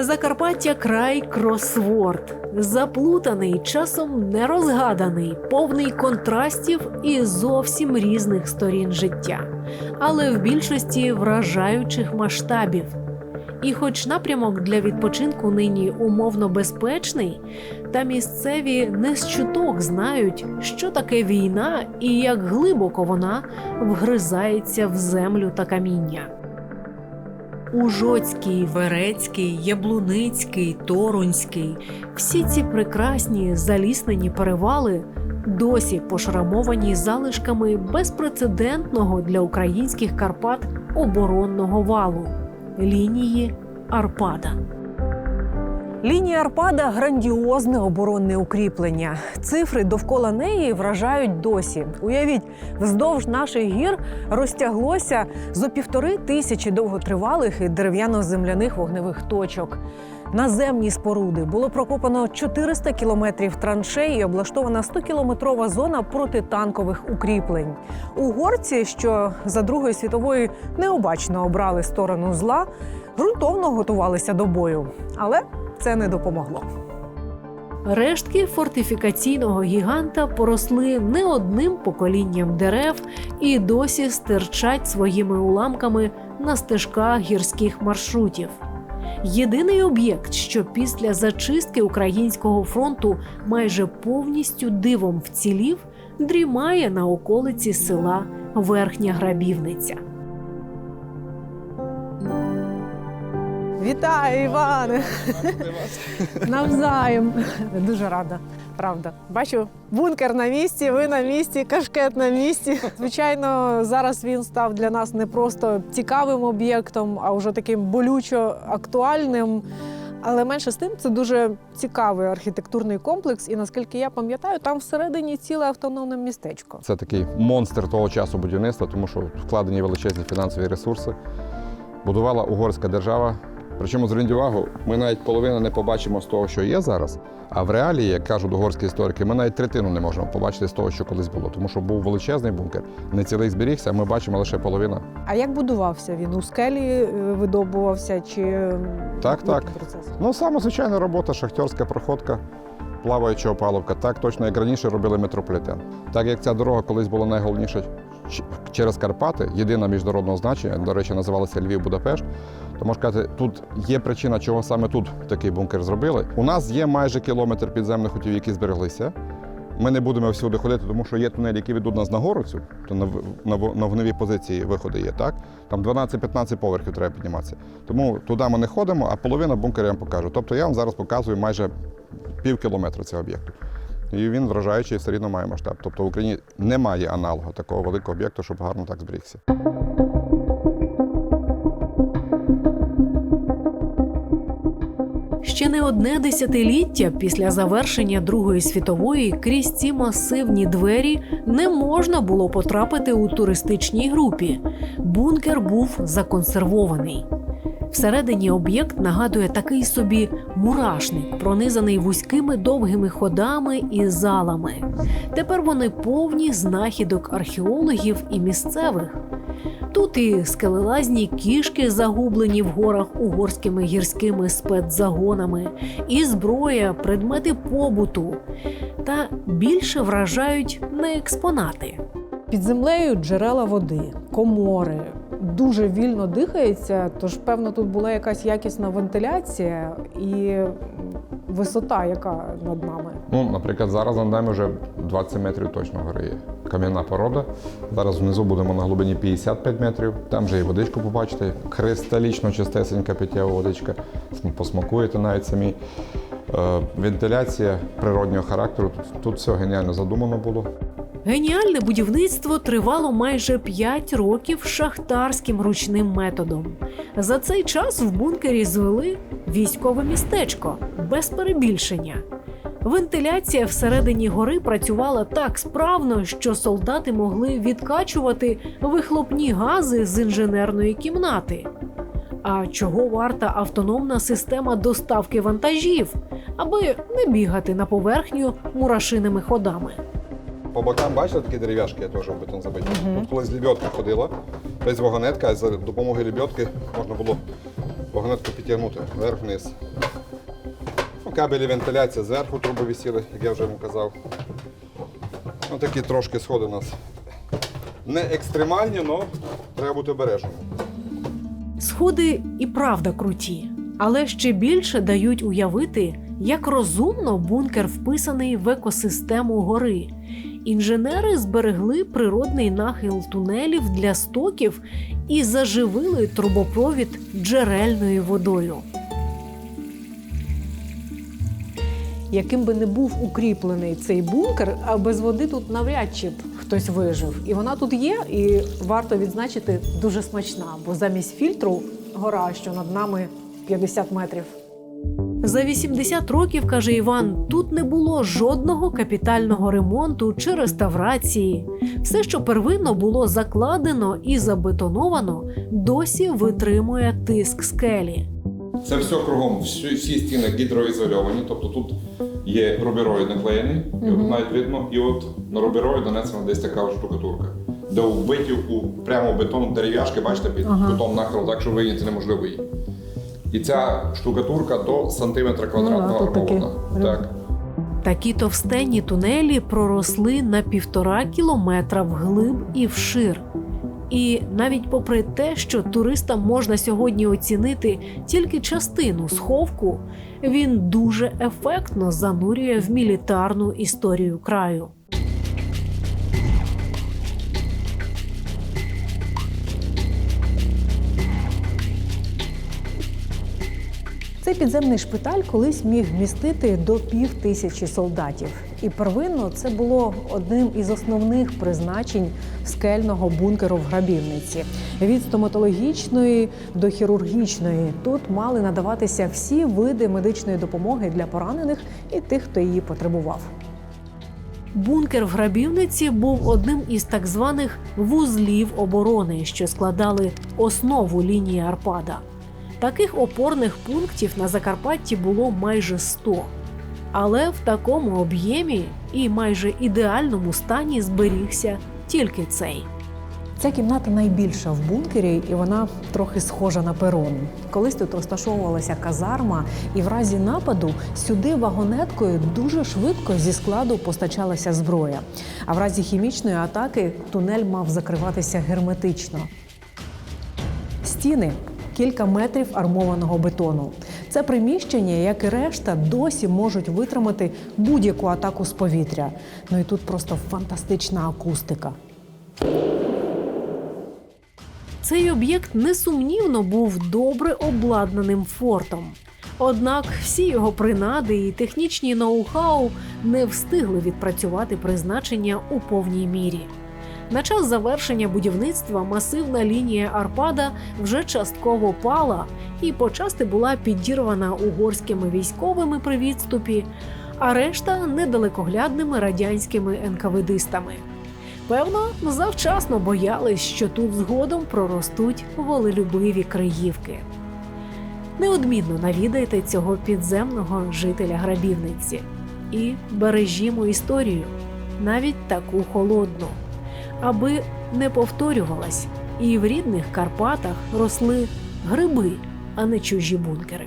Закарпаття край кросворд, заплутаний, часом нерозгаданий, повний контрастів і зовсім різних сторін життя, але в більшості вражаючих масштабів. І хоч напрямок для відпочинку нині умовно безпечний, та місцеві не з чуток знають, що таке війна і як глибоко вона вгризається в землю та каміння. Ужоцький, Верецький, Яблуницький, Торонський всі ці прекрасні заліснені перевали досі пошрамовані залишками безпрецедентного для українських Карпат оборонного валу лінії Арпада. Лінія Арпада грандіозне оборонне укріплення. Цифри довкола неї вражають досі. Уявіть, вздовж наших гір розтяглося зо півтори тисячі довготривалих і дерев'яно-земляних вогневих точок. Наземні споруди було прокопано 400 кілометрів траншей і облаштована 100-кілометрова зона протитанкових укріплень. Угорці, що за Другої світової необачно обрали сторону зла, ґрунтовно готувалися до бою, але це не допомогло. Рештки фортифікаційного гіганта поросли не одним поколінням дерев і досі стирчать своїми уламками на стежках гірських маршрутів. Єдиний об'єкт, що після зачистки українського фронту майже повністю дивом вцілів, дрімає на околиці села Верхня Грабівниця. Вітаю, Іване! Навзаєм. Дуже рада, правда. Бачу, бункер на місці, ви на місці, кашкет на місці. Звичайно, зараз він став для нас не просто цікавим об'єктом, а вже таким болючо актуальним. Але менше з тим, це дуже цікавий архітектурний комплекс. І наскільки я пам'ятаю, там всередині ціле автономне містечко. Це такий монстр того часу будівництва, тому що вкладені величезні фінансові ресурси. Будувала угорська держава. Причому зверніть увагу, ми навіть половину не побачимо з того, що є зараз. А в реалії, як кажуть угорські історики, ми навіть третину не можемо побачити з того, що колись було. Тому що був величезний бункер, не цілий зберігся, а ми бачимо лише половину. А як будувався він? У скелі е, видобувався чи Так, так. процес? Ну, саме звичайна робота, шахтерська проходка, плаваюча опалубка. Так точно, як раніше робили метрополітен. Так як ця дорога колись була найголовніша через Карпати, єдина міжнародного значення, до речі, називалася Львів-Будапешт. То можна сказати, тут є причина, чого саме тут такий бункер зробили. У нас є майже кілометр підземних хотів, які збереглися. Ми не будемо всюди ходити, тому що є тунелі, які ведуть нас нагору цю, то на, в- на, в- на вогневій позиції виходи є, так? Там 12-15 поверхів треба підніматися. Тому туди ми не ходимо, а половина бункера я вам покажу. Тобто я вам зараз показую майже пів кілометра цього об'єкту. І він вражаючий все рівно має масштаб. Тобто в Україні немає аналогу такого великого об'єкту, щоб гарно так зберігся. Ще не одне десятиліття після завершення Другої світової крізь ці масивні двері не можна було потрапити у туристичній групі. Бункер був законсервований. Всередині об'єкт нагадує такий собі мурашник, пронизаний вузькими довгими ходами і залами. Тепер вони повні знахідок археологів і місцевих. Тут і скелелазні кішки, загублені в горах угорськими гірськими спецзагонами, і зброя, предмети побуту. Та більше вражають не експонати. Під землею джерела води, комори. Дуже вільно дихається, тож, певно, тут була якась якісна вентиляція і висота, яка над нами. Ну, наприклад, зараз над нами вже 20 метрів точно гори. Кам'яна порода. Зараз внизу будемо на глибині 55 метрів. Там вже і водичку побачите. Кристалічно чистесенька питтєва водичка. Посмакуєте навіть самі. Е, вентиляція природнього характеру. Тут, тут все геніально задумано було. Геніальне будівництво тривало майже 5 років шахтарським ручним методом. За цей час в бункері звели військове містечко без перебільшення. Вентиляція всередині гори працювала так справно, що солдати могли відкачувати вихлопні гази з інженерної кімнати. А чого варта автономна система доставки вантажів, аби не бігати на поверхню мурашиними ходами? По бокам бачите такі дерев'яшки, я теж в бетон забиті. Тут колись лебідка ходила, без вагонетка, а за допомогою лебідки можна було вагонетку підтягнути вверх-вниз. Ну, кабелі вентиляції зверху труби висіли, як я вже вам казав. Ну, такі трошки сходи у нас. Не екстремальні, але треба бути обережним. Сходи і правда круті, але ще більше дають уявити, як розумно бункер вписаний в екосистему гори. Інженери зберегли природний нахил тунелів для стоків і заживили трубопровід джерельною водою. Яким би не був укріплений цей бункер, а без води тут навряд чи б хтось вижив. І вона тут є, і варто відзначити дуже смачна, бо замість фільтру гора, що над нами 50 метрів. За 80 років, каже Іван, тут не було жодного капітального ремонту чи реставрації. Все, що первинно було закладено і забетоновано, досі витримує тиск скелі. Це все кругом, всі, всі стіни гідроізольовані, тобто тут є рубероїд наклеєний, і от навіть видно, і от на рубероїд нанесена десь така штукатурка, де вбиті у прямо бетон дерев'яшки, бачите, під Ага. бетон нахил, так що вийняти неможливо її. І ця штукатурка до сантиметра Ну квадратного тут таки Так. Такі товстенні тунелі проросли на півтора кілометра вглиб і вшир. І навіть попри те, що туристам можна сьогодні оцінити тільки частину сховку, він дуже ефектно занурює в мілітарну історію краю. Цей підземний шпиталь колись міг вмістити до пів тисячі солдатів. І первинно це було одним із основних призначень скельного бункеру в грабівниці. Від стоматологічної до хірургічної тут мали надаватися всі види медичної допомоги для поранених і тих, хто її потребував. Бункер в грабівниці був одним із так званих вузлів оборони, що складали основу лінії Арпада. Таких опорних пунктів на Закарпатті було майже 100. Але в такому об'ємі і майже ідеальному стані зберігся тільки цей. Ця кімната найбільша в бункері, і вона трохи схожа на перон. Колись тут розташовувалася казарма, і в разі нападу сюди вагонеткою дуже швидко зі складу постачалася зброя. А в разі хімічної атаки тунель мав закриватися герметично. Стіни кілька метрів армованого бетону. Це приміщення, як і решта, досі можуть витримати будь-яку атаку з повітря. Ну і тут просто фантастична акустика. Цей об'єкт несумнівно був добре обладнаним фортом. Однак всі його принади і технічні ноу-хау не встигли відпрацювати призначення у повній мірі. На час завершення будівництва масивна лінія Арпада вже частково пала і почасти була підірвана угорськими військовими при відступі, а решта недалекоглядними радянськими енкаведистами. Певно, завчасно боялись, що тут згодом проростуть волелюбиві криївки. Неодмінно навідайте цього підземного жителя грабівниці і бережімо історію, навіть таку холодну, аби не повторювалась і в рідних Карпатах росли гриби, а не чужі бункери.